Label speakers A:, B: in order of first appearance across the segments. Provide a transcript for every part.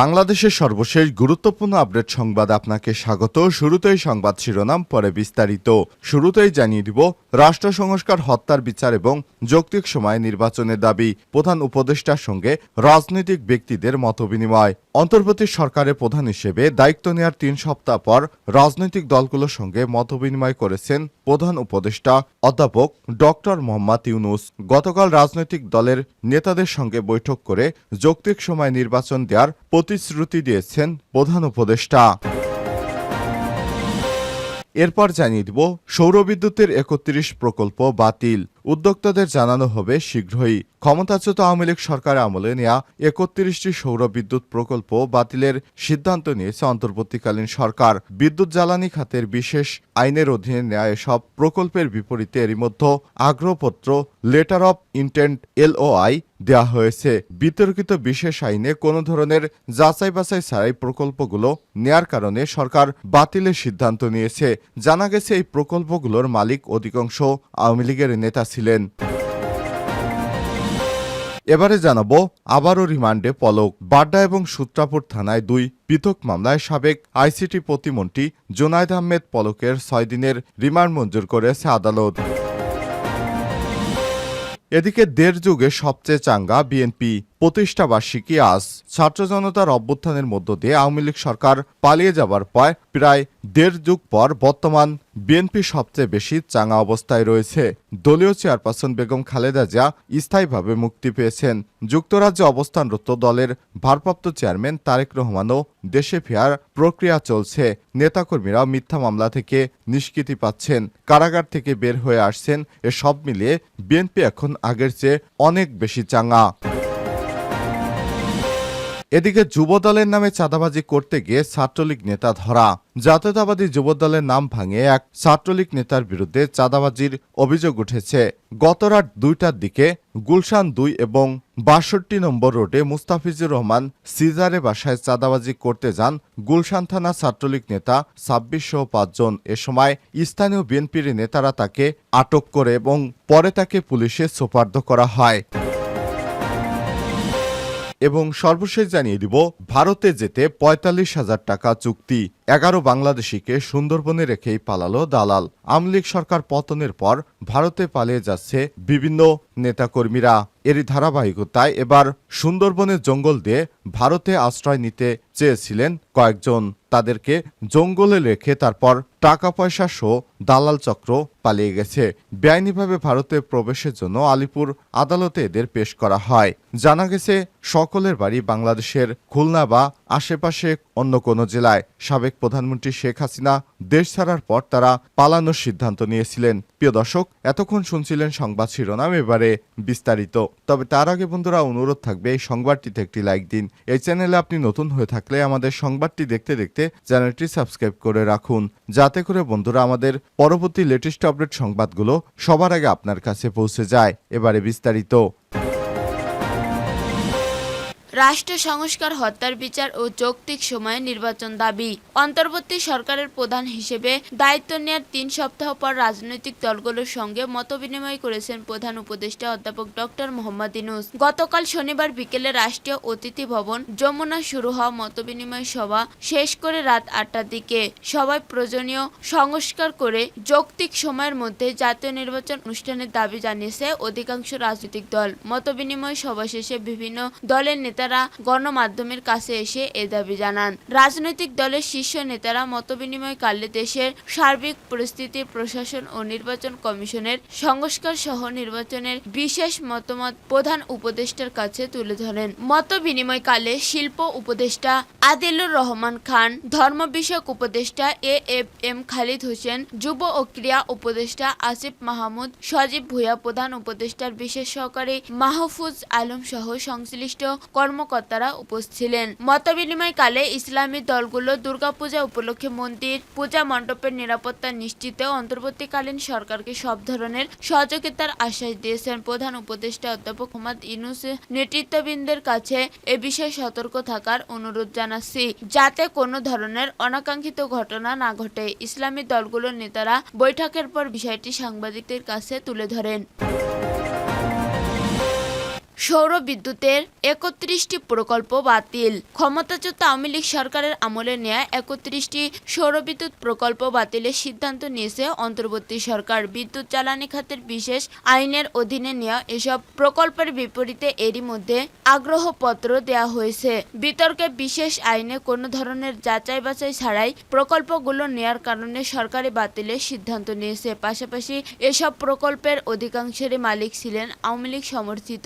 A: বাংলাদেশের সর্বশেষ গুরুত্বপূর্ণ আপডেট সংবাদ আপনাকে স্বাগত। শুরুতেই সংবাদ শিরোনাম, পরে বিস্তারিত। শুরুতেই জানিয়ে দিব, রাষ্ট্র সংস্কার, হত্যার বিচার এবং যৌক্তিক সময় নির্বাচনের দাবি। প্রধান উপদেষ্টার সঙ্গে রাজনৈতিক ব্যক্তিদের মতবিনিময়। অন্তর্বর্তী সরকারের প্রধান হিসেবে দায়িত্ব নেওয়ার তিন সপ্তাহ পর রাজনৈতিক দলগুলোর সঙ্গে মতবিনিময় করেছেন প্রধান উপদেষ্টা অধ্যাপক ডক্টর মোহাম্মদ ইউনুস। গতকাল রাজনৈতিক দলের নেতাদের সঙ্গে বৈঠক করে যৌক্তিক সময় নির্বাচন দেওয়ার প্রতিশ্রুতি দিয়েছেন প্রধান উপদেষ্টা। এরপর জানিয়ে দিব, সৌরবিদ্যুতের একত্রিশ প্রকল্প বাতিল। উদ্যোক্তাদের জানানো হবে শীঘ্রই। ক্ষমতাচ্যুত আওয়ামী লীগ সরকার আমলে নেয়া একত্রিশটি সৌর বিদ্যুৎ প্রকল্প বাতিলের সিদ্ধান্ত নিয়েছে অন্তর্বর্তীকালীন সরকার। বিদ্যুৎ জ্বালানি খাতের বিশেষ আইনের অধীনে নেয়া এসব প্রকল্পের বিপরীতে এরই মধ্যে আগ্রহপত্র, লেটার অব ইন্টেন্ট, এলওআই দেওয়া হয়েছে। বিতর্কিত বিশেষ আইনে কোনো ধরনের যাচাই বাছাই ছাড়াই প্রকল্পগুলো নেয়ার কারণে সরকার বাতিলের সিদ্ধান্ত নিয়েছে। জানা গেছে, এই প্রকল্পগুলোর মালিক অধিকাংশ আওয়ামী লীগের নেতা ছিলেন। এবারে জানাব, আবারও রিমান্ডে পলক। বাড্ডা এবং সূত্রাপুর থানায় দুই পৃথক মামলায় সাবেক আইসিটি প্রতিমন্ত্রী জোনায়দ আহমেদ পলকের ছয় দিনের রিমান্ড মঞ্জুর করেছে আদালত। এদিকে দেড় যুগে সবচেয়ে চাঙ্গা বিএনপি প্রতিষ্ঠা বার্ষিকী আজ ছাত্র জনতার অভ্যুত্থানের মধ্য দিয়ে আওয়ামী লীগ সরকার পালিয়ে যাবার পর প্রায় দেড় যুগ পর বর্তমান বিএনপি সবচেয়ে বেশি চাঙা অবস্থায় রয়েছে। দলীয় চেয়ারপারসন বেগম খালেদা জিয়া স্থায়ীভাবে মুক্তি পেয়েছেন। যুক্তরাজ্যে অবস্থানরত দলের ভারপ্রাপ্ত চেয়ারম্যান তারেক রহমানও দেশে ফেরার প্রক্রিয়া চলছে। নেতাকর্মীরা মিথ্যা মামলা থেকে নিষ্কৃতি পাচ্ছেন। কারাগার থেকে বের হয়ে আসছেন। এ সব মিলিয়ে বিএনপি এখন আগের চেয়ে অনেক বেশি চাঙ্গা এদিকে যুবদলের নামে চাঁদাবাজি করতে গিয়ে ছাত্রলীগ নেতা ধরা। জাতীয়তাবাদী যুবদলের নাম ভাঙে এক ছাত্রলীগ নেতার বিরুদ্ধে চাঁদাবাজির অভিযোগ উঠেছে। গতরাত দুইটার দিকে গুলশান দুই এবং বাষট্টি নম্বর রোডে মুস্তাফিজুর রহমান সিজারে বাসায় চাঁদাবাজি করতে যান গুলশান থানা ছাত্রলীগ নেতা ছাব্বিশ সহ পাঁচজন এ সময় স্থানীয় বিএনপির নেতারা তাকে আটক করে এবং পরে তাকে পুলিশে সোপার্দ করা হয়। এবং সর্বশেষ জানিয়ে দিব ভারতে যেতে পঁয়তাল্লিশ হাজার টাকা চুক্তি। এগারো বাংলাদেশিকে সুন্দরবনে রেখেই পালালো দালাল। আমলিগ সরকার পতনের পর ভারতে পালিয়ে যাচ্ছে বিভিন্ন নেতাকর্মীরা। এরই ধারাবাহিকতায় এবার সুন্দরবনের জঙ্গল দিয়ে ভারতে আশ্রয় নিতে চেয়েছিলেন কয়েকজন। তাদেরকে জঙ্গলে রেখে তারপর টাকা পয়সা সহ দালাল চক্র পালিয়ে গেছে। বেআইনিভাবে ভারতে প্রবেশের জন্য আলিপুর আদালতে এদের পেশ করা হয়। জানা গেছে, সকলের বাড়ি বাংলাদেশের খুলনা বা আশেপাশে অন্য কোনো জেলায়। সাবেক প্রধানমন্ত্রী শেখ হাসিনা দেশ ছাড়ার পর তারা পালানোর সিদ্ধান্ত নিয়েছিলেন। প্রিয় দর্শক, এতক্ষণ শুনছিলেন সংবাদ শিরোনাম, এবারে বিস্তারিত। তবে তার আগে বন্ধুরা, অনুরোধ থাকবে এই সংবাদটিতে একটি লাইক দিন। এই চ্যানেলে আপনি নতুন হয়ে থাকলে আমাদের সংবাদটি দেখতে দেখতে চ্যানেলটি সাবস্ক্রাইব করে রাখুন। যাতে করে বন্ধুরা, আমাদের পরবর্তী লেটেস্ট আপডেট সংবাদগুলো সবার আগে আপনার কাছে পৌঁছে যায়। এবারে বিস্তারিত।
B: রাষ্ট্র সংস্কার, হত্যার বিচার ও যৌক্তিক সময়ে নির্বাচন দাবি। অন্তর্বর্তী সরকারের প্রধান হিসেবে দায়িত্ব নেয়ার তিন সপ্তাহ পর রাজনৈতিক দলগুলোর সঙ্গে মতবিনিময় করেছেন প্রধান উপদেষ্টা অধ্যাপক ডক্টর মোহাম্মদ ইনুস। গতকাল শনিবার বিকেলে রাষ্ট্রীয় অতিথি ভবন যমুনা শুরু হওয়া মতবিনিময় সভা শেষ করে রাত আটটার দিকে। সবাই প্রয়োজনীয় সংস্কার করে যৌক্তিক সময়ের মধ্যে জাতীয় নির্বাচন অনুষ্ঠানের দাবি জানিয়েছে অধিকাংশ রাজনৈতিক দল। মতবিনিময় সভা শেষে বিভিন্ন দলের নেতারা গণমাধ্যমের কাছে এসে এ দাবি জানান। রাজনৈতিক দলের শীর্ষ নেতারা মতবিনিময়কালে দেশের সার্বিক পরিস্থিতি, প্রশাসন ও নির্বাচন কমিশনের সংস্কার সহ নির্বাচনের বিশেষ মতামত প্রধান উপদেষ্টার কাছে তুলে ধরেন। মত বিনিময়কালে শিল্প উপদেষ্টা আদিলুর রহমান খান, ধর্ম বিষয়ক উপদেষ্টা A F M Khalid Hossain, যুব ও ক্রীড়া উপদেষ্টা আসিফ মাহমুদ, সজীব ভুয়া প্রধান উপদেষ্টার বিশেষ সহকারী মাহফুজ আলম সহ সংশ্লিষ্ট কর্ম কর্মকর্তারা উপস্থিত ছিলেন মতবিনিময়কালে ইসলামী দলগুলো দুর্গাপূজা উপলক্ষে মন্দির, পূজা মণ্ডপের নিরাপত্তা নিশ্চিতে অন্তর্বর্তীকালীন সরকারকে সব ধরনের সহযোগিতার আশ্বাস দিয়েছেন প্রধান উপদেষ্টা অধ্যাপক মোহাম্মদ ইনুস নেতৃত্ববৃন্দের কাছে এ বিষয়ে সতর্ক থাকার অনুরোধ জানাচ্ছি। যাতে কোনো ধরনের অনাকাঙ্ক্ষিত ঘটনা না ঘটে, ইসলামী দলগুলোর নেতারা বৈঠকের পর বিষয়টি সাংবাদিকদের কাছে তুলে ধরেন। সৌর বিদ্যুতের একত্রিশটি প্রকল্প বাতিল। ক্ষমতাচ্যুত আওয়ামী লীগ সরকারের আমলে নেয়া একত্রিশটি সৌর বিদ্যুৎ প্রকল্প বাতিলের সিদ্ধান্ত নিয়েছে অন্তর্বর্তী সরকার। বিদ্যুৎ জ্বালানি খাতের বিশেষ আইনের অধীনে নেওয়া এসব প্রকল্পের বিপরীতে এরই মধ্যে আগ্রহপত্র দেয়া হয়েছে। বিতর্কে বিশেষ আইনে কোনো ধরনের যাচাই বাছাই ছাড়াই প্রকল্পগুলো নেয়ার কারণে সরকারি বাতিলের সিদ্ধান্ত নিয়েছে। পাশাপাশি এসব প্রকল্পের অধিকাংশেরই মালিক ছিলেন আওয়ামী লীগ সমর্থিত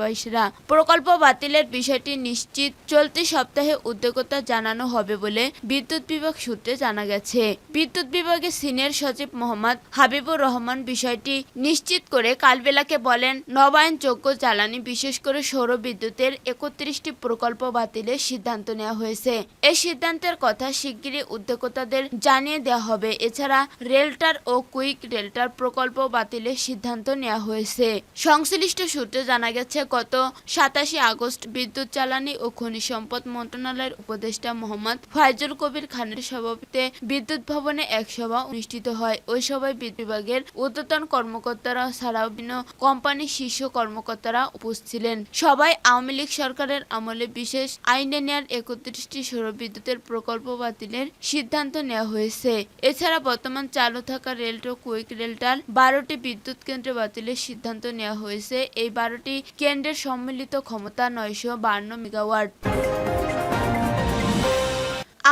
B: ব্যবসায়ীরা প্রকল্প বাতিলের বিষয়টি নিশ্চিত চলতি সপ্তাহে উদ্যোগতা জানানো হবে বলে বিদ্যুৎ বিভাগ সূত্রে জানা গেছে। বিদ্যুৎ বিভাগের সিনিয়র সচিব মোহাম্মদ হাবিবুর রহমান বিষয়টি নিশ্চিত করে কালবেলাকে বলেন, নবায়নযোগ্য জ্বালানি, বিশেষ করে সৌর বিদ্যুতের একত্রিশটি প্রকল্প বাতিলের সিদ্ধান্ত নেওয়া হয়েছে। এই সিদ্ধান্তের কথা শিগগিরই উদ্যোক্তাদের জানিয়ে দেওয়া হবে। এছাড়া রেলটার ও কুইক রেলটার প্রকল্প বাতিলের সিদ্ধান্ত নেওয়া হয়েছে। সংশ্লিষ্ট সূত্রে জানা গেছে গত সাতাশে আগস্ট বিদ্যুৎ জ্বালানি ও খনিজ সম্পদ মন্ত্রণালয়ের উপদেষ্টা মোহাম্মদ ফাইজুল কবির খানের সভাপতিতে বিদ্যুৎ ভবনে এক সভা অনুষ্ঠিত হয়। ওই সভায় বিদ্যুৎ বিভাগের ঊর্ধ্বতন কর্মকর্তারা ছাড়াও বিভিন্ন কোম্পানির শীর্ষ কর্মকর্তারা উপস্থিত ছিলেন সবাই আওয়ামী লীগ সরকারের আমলে বিশেষ আইনে নেয়ার একত্রিশটি সৌর বিদ্যুতের প্রকল্প বাতিলের সিদ্ধান্ত নেওয়া হয়েছে। এছাড়া বর্তমান চালু থাকা রেলটো কুইক রেলটার বারোটি বিদ্যুৎ কেন্দ্র বাতিলের সিদ্ধান্ত নেওয়া হয়েছে। এই বারোটি কেন্দ্রের সম্মিলিত ক্ষমতা নয়শো বান্ন মেগাওয়াট।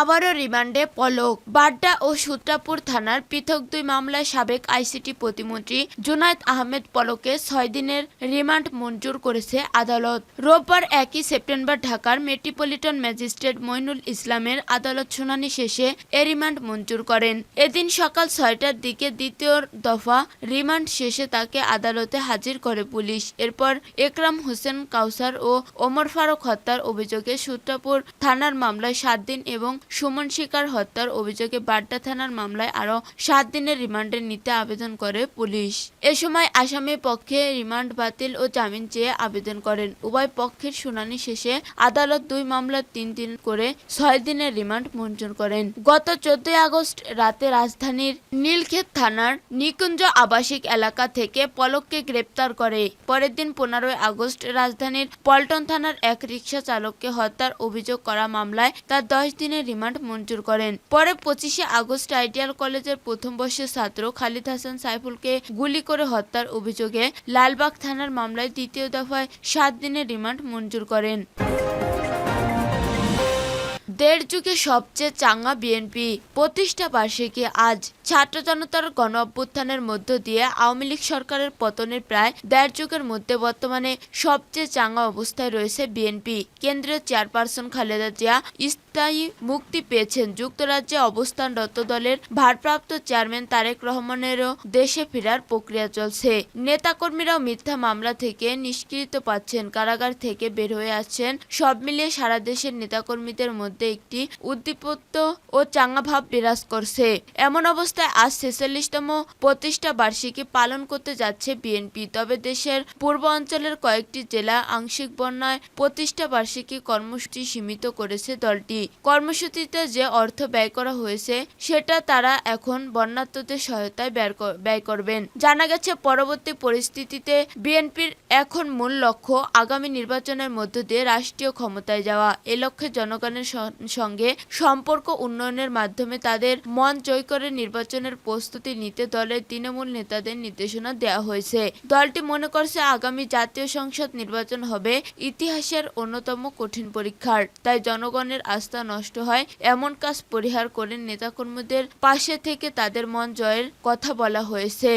B: আবারও রিমান্ডে পলক। বাড্ডা ও সূত্রাপুর থানার পৃথক দুই মামলায় সাবেক আইসিটি প্রতিমন্ত্রী জুনায়েদ আহমেদ পলকে ছয় দিনের রিমান্ড মঞ্জুর করেছে আদালত। রোববার একই সেপ্টেম্বর ঢাকার মেট্রোপলিটন ম্যাজিস্ট্রেট মইনুল ইসলামের আদালত শুনানি শেষে এ রিমান্ড মঞ্জুর করেন। এদিন সকাল ছয়টার দিকে দ্বিতীয় দফা রিমান্ড শেষে তাকে আদালতে হাজির করে পুলিশ। এরপর একরাম হোসেন কাউসার ও ওমর ফারুক হত্যার অভিযোগে সূত্রাপুর থানার মামলায় সাত দিন এবং সুমন শিকার হত্যার অভিযোগে বাড্ডা থানার মামলায় আরও সাত দিনের রিমান্ডে নিতে আবেদন করে পুলিশ। এ সময় আসামির পক্ষে রিমান্ড বাতিল ও জামিন চেয়ে আবেদন করেন। উভয় পক্ষের শুনানি শেষে আদালত দুই মামলার তিন দিন করে ছয় দিনের রিমান্ড মঞ্জুর করেন। গত চোদ্দই আগস্ট রাতে রাজধানীর নীলক্ষেত থানার নিকুঞ্জ আবাসিক এলাকা থেকে পলককে গ্রেপ্তার করে। পরের দিন পনেরোই আগস্ট রাজধানীর পল্টন থানার এক রিক্সা চালককে হত্যার অভিযোগ করা মামলায় তার দশ দিনের রিমান্ড মঞ্জুর করেন। পরে পঁচিশে আগস্ট আইডিয়াল কলেজের প্রথম বর্ষের ছাত্র খালিদ হাসান সাইফুলকে গুলি করে হত্যার অভিযোগে লালবাগ থানার মামলায় দ্বিতীয় দফায় সাত দিনের রিমান্ড মঞ্জুর করেন। দেড় যুগে সবচেয়ে চাঙ্গা বিএনপি প্রতিষ্ঠা বার্ষিকী আজ। ছাত্র জনতার গণ অভ্যুত্থানের মধ্য দিয়ে আওয়ামী লীগ সরকারের পতনের প্রায় দেড় যুগের মধ্যে বর্তমানে সবচেয়ে চাঙ্গা অবস্থায় রয়েছে বিএনপি। কেন্দ্রীয় চেয়ারপারসন খালেদা জিয়া স্থায়ী মুক্তি পেয়েছেন যুক্তরাজ্যে অবস্থানরত দলের ভারপ্রাপ্ত চেয়ারম্যান তারেক রহমানেরও দেশে ফেরার প্রক্রিয়া চলছে। নেতাকর্মীরাও মিথ্যা মামলা থেকে নিষ্কৃত পাচ্ছেন। কারাগার থেকে বের হয়ে আসছেন। সব মিলিয়ে সারা দেশের নেতাকর্মীদের মধ্যে একটি উদ্দীপত্য ও চাঙ্গা ভাব বিরাজ করছে। এমন অবস্থায় আজ ছেচল্লিশতম প্রতিষ্ঠা বার্ষিকী পালন করতে যাচ্ছে বিএনপি। তবে দেশের পূর্ব অঞ্চলের কয়েকটি জেলা আংশিক বন্যায় প্রতিষ্ঠা বার্ষিকী কর্মসূচি সীমিত করেছে দলটি। কর্মসূচিতে যে অর্থ ব্যয় করা হয়েছে, সেটা তারা এখন বন্যার্থদের সহায়তায় ব্যয় করবেন। জানা গেছে, পরবর্তী পরিস্থিতিতে বিএনপির এখন মূল লক্ষ্য আগামী নির্বাচনের মধ্য দিয়ে রাষ্ট্রীয় ক্ষমতায় যাওয়া। এ লক্ষ্যে জনগণের সঙ্গে সম্পর্ক উন্নয়নের মাধ্যমে তাদের মন জয় করে নির্বাচনের প্রস্তুতি নিতে দলের তৃণমূল নেতাদের নির্দেশনা দেওয়া হয়েছে। দলটি মনে করছে, আগামী জাতীয় সংসদ নির্বাচন হবে ইতিহাসের অন্যতম কঠিন পরীক্ষার। তাই জনগণের আস্থা নষ্ট হয়, এমন কাজ পরিহার করে নেতাকর্মীদের পাশে থেকে তাদের মন জয়ের কথা বলা হয়েছে।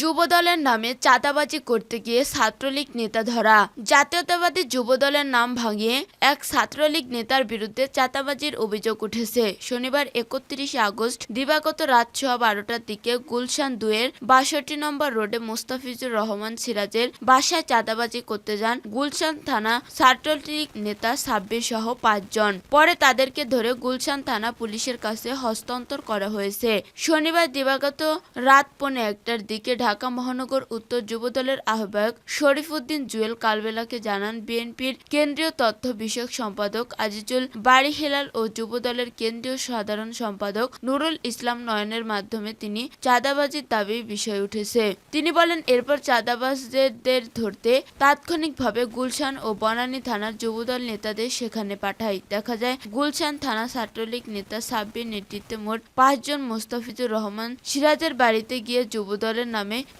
B: যুবদলের নামে চাঁদাবাজি করতে গিয়ে ছাত্রলীগ নেতা ধরা। জাতীয়তাবাদী যুবদলের নাম ভাঙিয়ে এক ছাত্রলীগ নেতার বিরুদ্ধে চাঁদাবাজির অভিযোগ উঠেছে। শনিবার একত্রিশে আগস্ট দিবাগত রাত সোয়া বারোটার দিকে গুলশান দুয়ের বাষট্টি নম্বর রোডে মোস্তাফিজুর রহমান সিরাজের বাসায় চাঁদাবাজি করতে যান গুলশান থানা ছাত্রলীগ নেতা সাব্বির সহ পাঁচজন। পরে তাদেরকে ধরে গুলশান থানা পুলিশের কাছে হস্তান্তর করা হয়েছে। শনিবার দিবাগত রাত পৌনে একটার দিকে ঢাকা মহানগর উত্তর যুবদলের আহ্বায়ক শরীফুদ্দিন জুয়েল কালবেলাকে জানান, বিএনপির কেন্দ্রীয় তথ্য বিষয়ক সম্পাদক আজিজুল বাড়ি হেলাল ও যুবদলের কেন্দ্রীয় সাধারণ সম্পাদক নুরুল ইসলাম নয়নের মাধ্যমে তিনি চাঁদাবাজির দাবি বিষয় উঠেছে। তিনি বলেন, এরপর চাঁদাবাজদের ধরতে তাৎক্ষণিকভাবে গুলশান ও বনানী থানার যুবদল নেতাদের সেখানে পাঠায় দেখা যায়, গুলশান থানা ছাত্রলীগ নেতা সাব্বির নেতৃত্বে মোট পাঁচজন মোস্তাফিজুর রহমান সিরাজের বাড়িতে গিয়ে যুবদলের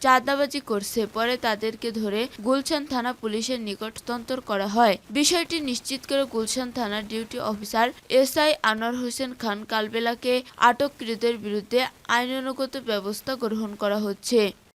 B: চাঁদাবাজি করছে। পরে তাদেরকে ধরে গুলশান থানা পুলিশের নিকট করা হয়। বিষয়টি নিশ্চিত করে গুলশান থানার duty officer SI Anwar Hossain Khan কালবেলাকে আটককৃতদের বিরুদ্ধে আইনানুগত ব্যবস্থা গ্রহণ করা হচ্ছে।